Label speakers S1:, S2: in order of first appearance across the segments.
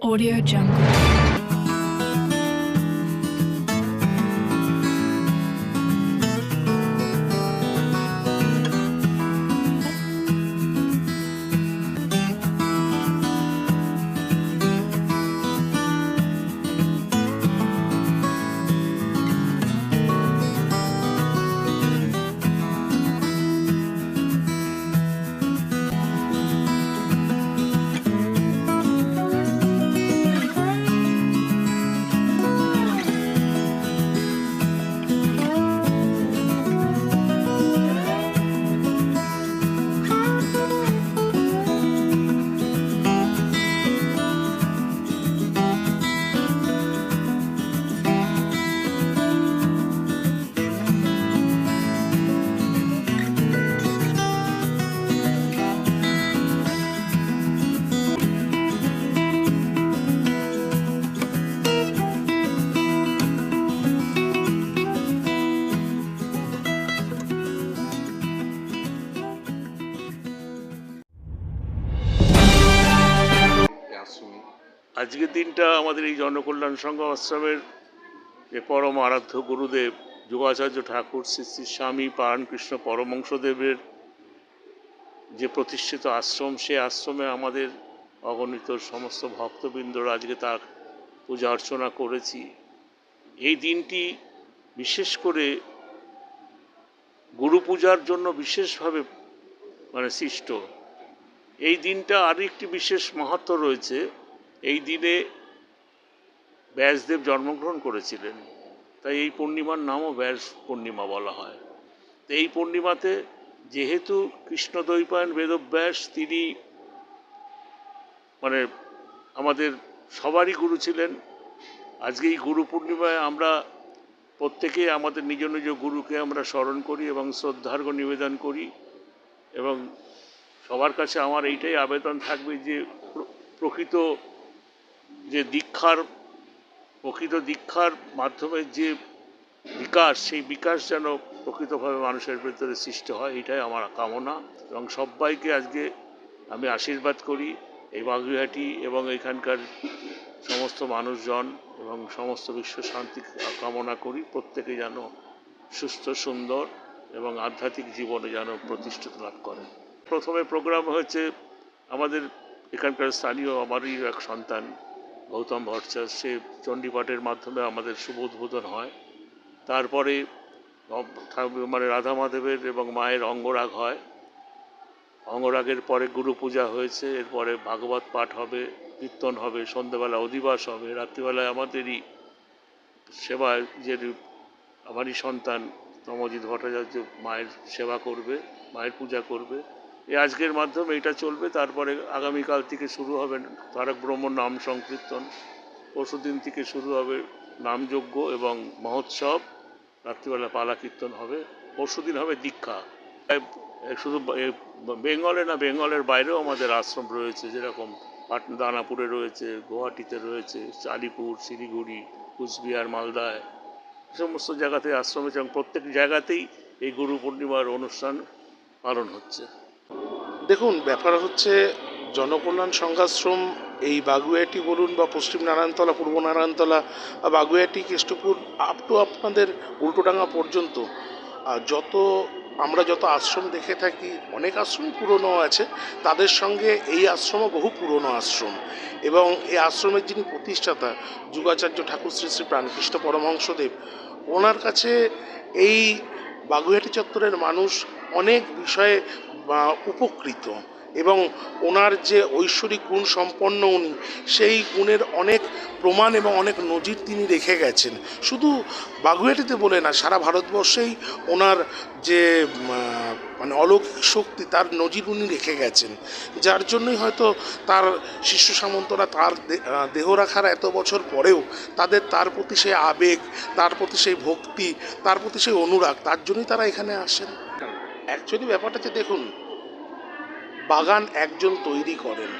S1: Audio Jungle.
S2: আজকের দিনটা আমাদের এই জনকল্যাণ সংঘ আশ্রমের যে পরম আরাধ্য গুরুদেব যোগাচার্য ঠাকুর শ্রী শ্রী স্বামী পারায়ণকৃষ্ণ পরমংশদেবের যে প্রতিষ্ঠিত আশ্রম, সে আশ্রমে আমাদের অগণিত সমস্ত ভক্তবৃন্দরা আজকে তার পূজা অর্চনা করেছি। এই দিনটি বিশেষ করে গুরু পূজার জন্য বিশেষভাবে মানে সৃষ্ট। এই দিনটা আরও একটি বিশেষ মাহাত্ম রয়েছে। এই দিনে ব্যাসদেব জন্মগ্রহণ করেছিলেন। তাই এই পূর্ণিমার নামও ব্যাস পূর্ণিমা বলা হয়। তো এই পূর্ণিমাতে যেহেতু কৃষ্ণ কৃষ্ণদ্বৈপায়ন বেদব্যাস, তিনি মানে আমাদের সবারই গুরু ছিলেন। আজকে এই গুরু পূর্ণিমায় আমরা প্রত্যেকেই আমাদের নিজ নিজ গুরুকে আমরা স্মরণ করি এবং শ্রদ্ধার্ঘ নিবেদন করি এবং সবার কাছে আমার এইটাই আবেদন থাকবে যে প্রকৃত যে দীক্ষার, প্রকৃত দীক্ষার মাধ্যমে যে বিকাশ, সেই বিকাশ যেন প্রকৃতভাবে মানুষের ভেতরে সৃষ্টি হয়, এটাই আমার কামনা। এবং সবাইকে আজকে আমি আশীর্বাদ করি এই বাগুইহাটি এবং এখানকার সমস্ত মানুষজন এবং সমস্ত বিশ্ব শান্তি কামনা করি। প্রত্যেকে যেন সুস্থ, সুন্দর এবং আধ্যাত্মিক জীবনে যেন প্রতিষ্ঠিত লাভ করে। প্রথমে প্রোগ্রাম হয়েছে আমাদের এখানকার স্থানীয় আমারই এক সন্তান। গৌতম ভট্টাচার্য সে চণ্ডীপাঠের মাধ্যমে আমাদের শুভ উদ্বোধন হয়। তারপরে মানে রাধা মাধবের এবং মায়ের অঙ্গরাগ হয়। অঙ্গরাগের পরে গুরু পূজা হয়েছে, এরপরে ভাগবত পাঠ হবে, কীর্তন হবে সন্ধ্যেবেলা অধিবাস হবে, রাত্রিবেলায় আমাদেরই সেবায় যে আমারই সন্তান তমজিৎ ভট্টাচার্য মায়ের সেবা করবে, মায়ের পূজা করবে। আজকের মাধ্যমে এটা চলবে, তারপরে আগামীকাল থেকে শুরু হবে তারক ব্রহ্ম নাম সংকীর্তন। পরশুদিন থেকে শুরু হবে নামযজ্ঞ এবং মহোৎসব। রাত্রিবেলা পালা কীর্তন হবে, পরশুদিন হবে দীক্ষা। শুধু বেঙ্গলে না, বেঙ্গলের বাইরেও আমাদের আশ্রম রয়েছে, যেরকম দানাপুরে রয়েছে, গুয়াহাটিতে রয়েছে, আলিপুর, শিলিগুড়ি, কুচবিহার, মালদায়। সমস্ত জায়গাতে আশ্রম এবং প্রত্যেক জায়গাতেই এই গুরু পূর্ণিমার অনুষ্ঠান পালন হচ্ছে।
S3: দেখুন, ব্যাপার হচ্ছে জনকল্যাণ সংঘাশ্রম এই বাগুয়াটি বলুন বা পশ্চিম নারায়ণতলা, পূর্ব নারায়ণতলা বা বাগুয়াটি কেষ্টপুর আপ টু আপনাদের উল্টোডাঙ্গা পর্যন্ত। যত আমরা যত আশ্রম দেখে থাকি, অনেক আশ্রমই পুরনো আছে, তাদের সঙ্গে এই আশ্রমও বহু পুরনো আশ্রম। এবং এই আশ্রমের যিনি প্রতিষ্ঠাতা, যুগাচার্য ঠাকুর শ্রী শ্রী প্রাণকৃষ্ণ পরমহংসদেব, ওনার কাছে এই বাগুইহাটি চত্বরের মানুষ অনেক বিষয়ে উপকৃত এবং ওনার যে ঐশ্বরিক গুণ সম্পন্ন উনি, সেই গুণের অনেক প্রমাণ এবং অনেক নজির তিনি রেখে গেছেন। শুধু বাগুইহাটিতে বলে না, সারা ভারতবর্ষেই ওনার যে মানে অলৌকিক শক্তি, তার নজির উনি রেখে গেছেন। যার জন্যই হয়তো তার শিষ্য সামন্তরা তার দেহ রাখার এত বছর পরেও তাদের, তার প্রতি সেই আবেগ, তার প্রতি সেই ভক্তি, তার প্রতি সেই অনুরাগ, তার জন্যই তারা এখানে আসেন। অ্যাকচুয়ালি ব্যাপারটা যে দেখুন, বাগান একজন তৈরি করেন।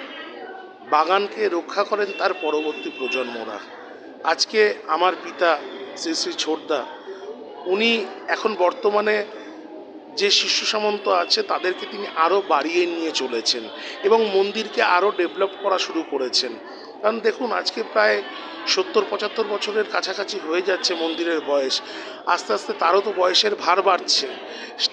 S3: বাগানকে রক্ষা করেন তার পরবর্তী প্রজন্মরা। আজকে আমার পিতা শ্রী শ্রী ছোটদা, উনি এখন বর্তমানে যে শিষ্য সামন্ত আছে, তাদেরকে তিনি আরও বাড়িয়ে নিয়ে চলেছেন এবং মন্দিরকে আরও ডেভেলপ করা শুরু করেছেন। কারণ দেখুন, আজকে প্রায় সত্তর, পঁচাত্তর বছরের কাছাকাছি হয়ে যাচ্ছে মন্দিরের বয়স। আস্তে আস্তে তারও তো বয়সের ভার বাড়ছে।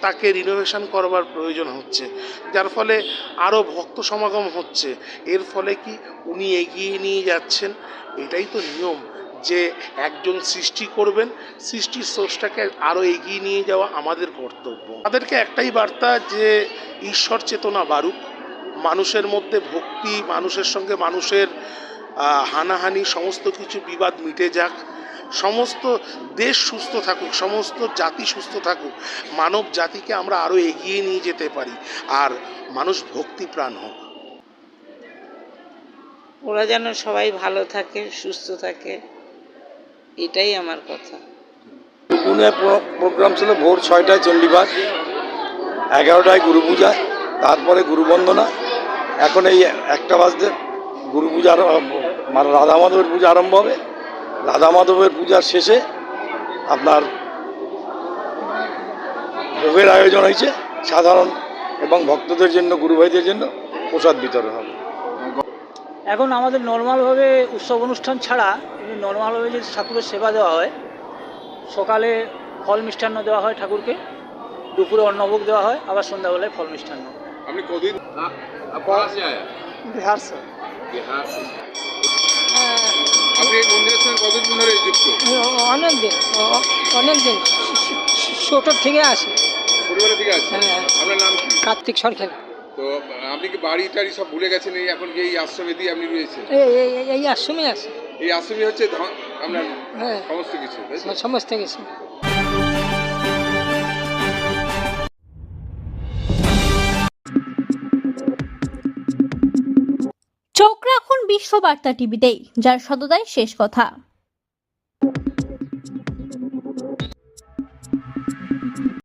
S3: তাকে রিনোভেশন করবার প্রয়োজন হচ্ছে। যার ফলে আরও ভক্ত সমাগম হচ্ছে। এর ফলে কি উনি এগিয়ে নিয়ে যাচ্ছেন? এটাই তো নিয়ম যে একজন সৃষ্টি করবেন, সৃষ্টির সোর্সটাকে আরও এগিয়ে নিয়ে যাওয়া আমাদের কর্তব্য। তাদেরকে একটাই বার্তা যে ঈশ্বর চেতনা বাড়ুক। মানুষের মধ্যে ভক্তি, মানুষের সঙ্গে মানুষের হানাহানি সমস্ত কিছু বিবাদ মিটে যাক। সমস্ত দেশ সুস্থ থাকুক সমস্ত জাতি সুস্থ থাকুক মানব জাতিকে আমরা আরও এগিয়ে নিয়ে যেতে পারি। আর মানুষ ভক্তিপ্রাণ হোক।
S1: ওরা যেন সবাই ভালো থাকে সুস্থ থাকে এটাই আমার কথা।
S4: পুনে প্রোগ্রাম ছিল ভোর ছয়টায় চণ্ডীপাঠ এগারোটায় গুরু পূজা তারপরে গুরু বন্দনা। এখন এই একটা বাজতে গুরু পূজার মানে রাধা মাধবের পূজা আরম্ভ হবে। রাধা মাধবের পূজার শেষে আপনার ভোগের আয়োজন হয়েছে। সাধারণ এবং ভক্তদের জন্য গুরু ভাইদের জন্য প্রসাদ বিতরণ হবে।
S5: এখন আমাদের নর্মালভাবে উৎসব অনুষ্ঠান ছাড়া নর্মালভাবে যদি ঠাকুরের সেবা দেওয়া হয় সকালে ফল মিষ্টান্ন দেওয়া হয় ঠাকুরকে দুপুরে অন্নভোগ দেওয়া হয় আবার সন্ধ্যাবেলায় ফল মিষ্টান্ন।
S6: আপনি কদিন
S5: বিহার স্যার।
S6: বিহার আপনি এই মন্দিরের সঙ্গে কতদিন ধরে যুক্ত?
S7: অনেক দিন অনেক দিন ছোটোর থেকে আসি
S6: ছোটবেলা থেকে আছে?
S7: হ্যাঁ।
S6: আপনার নাম কি?
S7: কার্তিক সরকার।
S6: তো আপনি কি বাড়ি টাড়ি সব ভুলে গেছেন? এই এখন কি এই আশ্রমে দিয়ে আপনি রয়েছেন?
S7: এই এই- এই- এই আশ্রমে আছে।
S6: এই আশ্রমে হচ্ছে ধ- আপনার
S7: হ্যাঁ।
S6: সমস্ত কিছু তাই তো?
S7: সমস্ত কিছু।
S8: বিশ্ববার্তা টিভিতেই যার সততাই শেষ কথা।